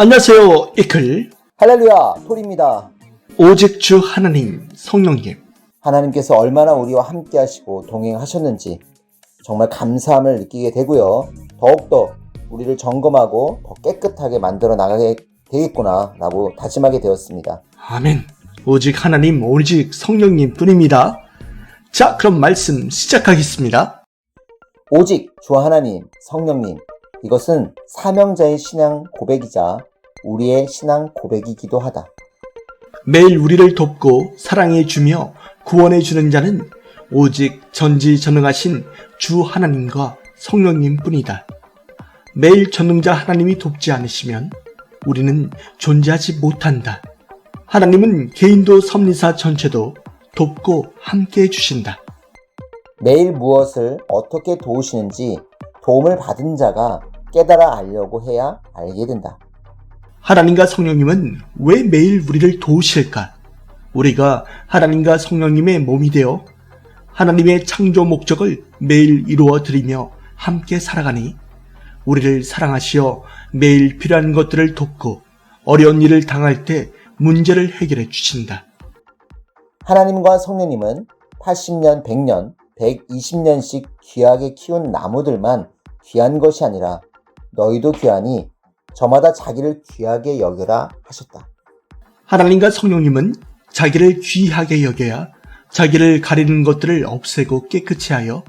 안녕하세요, 이클. 할렐루야, 톨입니다. 오직 주 하나님, 성령님. 하나님께서 얼마나 우리와 함께 하시고 동행하셨는지 정말 감사함을 느끼게 되고요. 더욱더 우리를 점검하고 더 깨끗하게 만들어 나가게 되겠구나 라고 다짐하게 되었습니다. 아멘. 오직 하나님, 오직 성령님 뿐입니다. 자, 그럼 말씀 시작하겠습니다. 오직 주 하나님, 성령님, 이것은 사명자의 신앙 고백이자 우리의 신앙 고백이기도 하다. 매일 우리를 돕고 사랑해 주며 구원해 주는 자는 오직 전지전능하신 주 하나님과 성령님 뿐이다. 매일 전능자 하나님이 돕지 않으시면 우리는 존재하지 못한다. 하나님은 개인도 섭리사 전체도 돕고 함께 해주신다. 매일 무엇을 어떻게 도우시는지 도움을 받은 자가 깨달아 알려고 해야 알게 된다. 하나님과 성령님은 왜 매일 우리를 도우실까? 우리가 하나님과 성령님의 몸이 되어 하나님의 창조 목적을 매일 이루어 드리며 함께 살아가니 우리를 사랑하시어 매일 필요한 것들을 돕고 어려운 일을 당할 때 문제를 해결해 주신다. 하나님과 성령님은 80년, 100년, 120년씩 귀하게 키운 나무들만 귀한 것이 아니라 너희도 귀하니 저마다 자기를 귀하게 여겨라 하셨다. 하나님과 성령님은 자기를 귀하게 여겨야 자기를 가리는 것들을 없애고 깨끗이 하여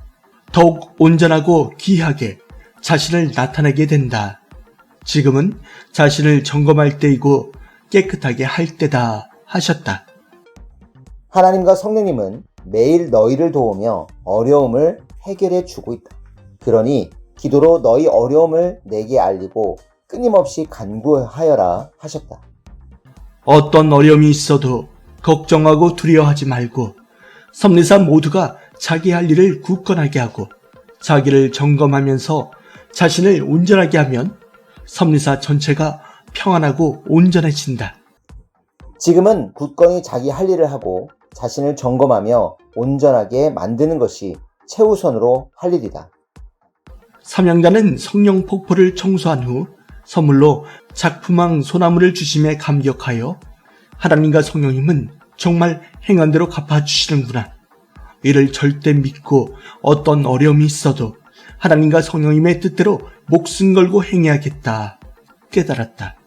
더욱 온전하고 귀하게 자신을 나타내게 된다. 지금은 자신을 점검할 때이고 깨끗하게 할 때다 하셨다. 하나님과 성령님은 매일 너희를 도우며 어려움을 해결해 주고 있다. 그러니 기도로 너희 어려움을 내게 알리고 끊임없이 간구하여라 하셨다. 어떤 어려움이 있어도 걱정하고 두려워하지 말고 섭리사 모두가 자기 할 일을 굳건하게 하고 자기를 점검하면서 자신을 온전하게 하면 섭리사 전체가 평안하고 온전해진다. 지금은 굳건히 자기 할 일을 하고 자신을 점검하며 온전하게 만드는 것이 최우선으로 할 일이다. 삼양자는 성령 폭포를 청소한 후 선물로 작품왕 소나무를 주심에 감격하여 하나님과 성령님은 정말 행한 대로 갚아주시는구나. 이를 절대 믿고 어떤 어려움이 있어도 하나님과 성령님의 뜻대로 목숨 걸고 행해야겠다. 깨달았다.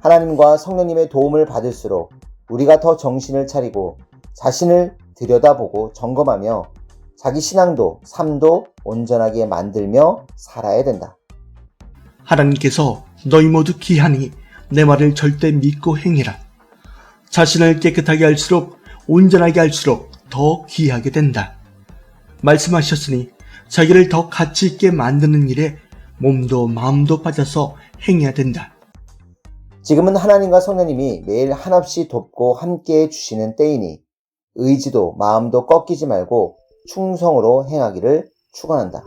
하나님과 성령님의 도움을 받을수록 우리가 더 정신을 차리고 자신을 들여다보고 점검하며 자기 신앙도 삶도 온전하게 만들며 살아야 된다. 하나님께서 너희 모두 귀하니 내 말을 절대 믿고 행해라. 자신을 깨끗하게 할수록 온전하게 할수록 더 귀하게 된다. 말씀하셨으니 자기를 더 가치 있게 만드는 일에 몸도 마음도 빠져서 행해야 된다. 지금은 하나님과 성령님이 매일 한없이 돕고 함께 해 주시는 때이니 의지도 마음도 꺾이지 말고 충성으로 행하기를 축원한다.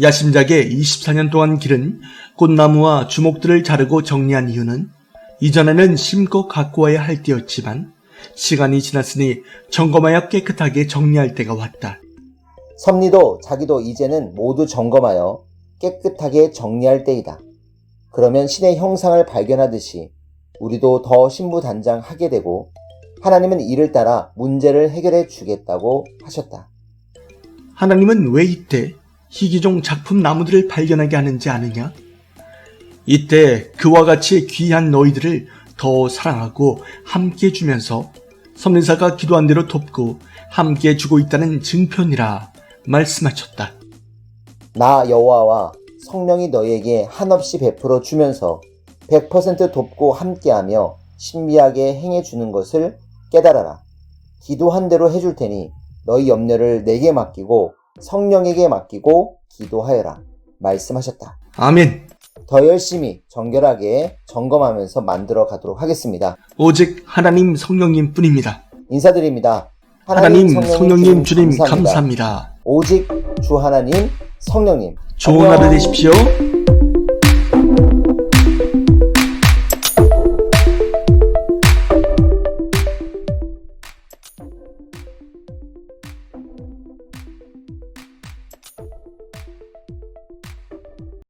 야심작의 24년 동안 기른 꽃나무와 주목들을 자르고 정리한 이유는 이전에는 심고 가꾸어야 할 때였지만 시간이 지났으니 점검하여 깨끗하게 정리할 때가 왔다. 섭리도 자기도 이제는 모두 점검하여 깨끗하게 정리할 때이다. 그러면 신의 형상을 발견하듯이 우리도 더 신부단장 하게 되고 하나님은 이를 따라 문제를 해결해 주겠다고 하셨다. 하나님은 왜 이때 희귀종 작품 나무들을 발견하게 하는지 아느냐? 이때 그와 같이 귀한 너희들을 더 사랑하고 함께 해주면서 선민사가 기도한 대로 돕고 함께 해주고 있다는 증표니라 말씀하셨다. 나 여호와와 성령이 너희에게 한없이 베풀어 주면서 100% 돕고 함께하며 신비하게 행해 주는 것을 깨달아라. 기도한 대로 해줄 테니 너희 염려를 내게 맡기고 성령에게 맡기고 기도하여라. 말씀하셨다. 아멘. 더 열심히 정결하게 점검하면서 만들어 가도록 하겠습니다. 오직 하나님 성령님 뿐입니다. 인사드립니다. 하나님 성령님 주님 감사합니다. 오직 주 하나님 성령님 좋은 하루 되십시오.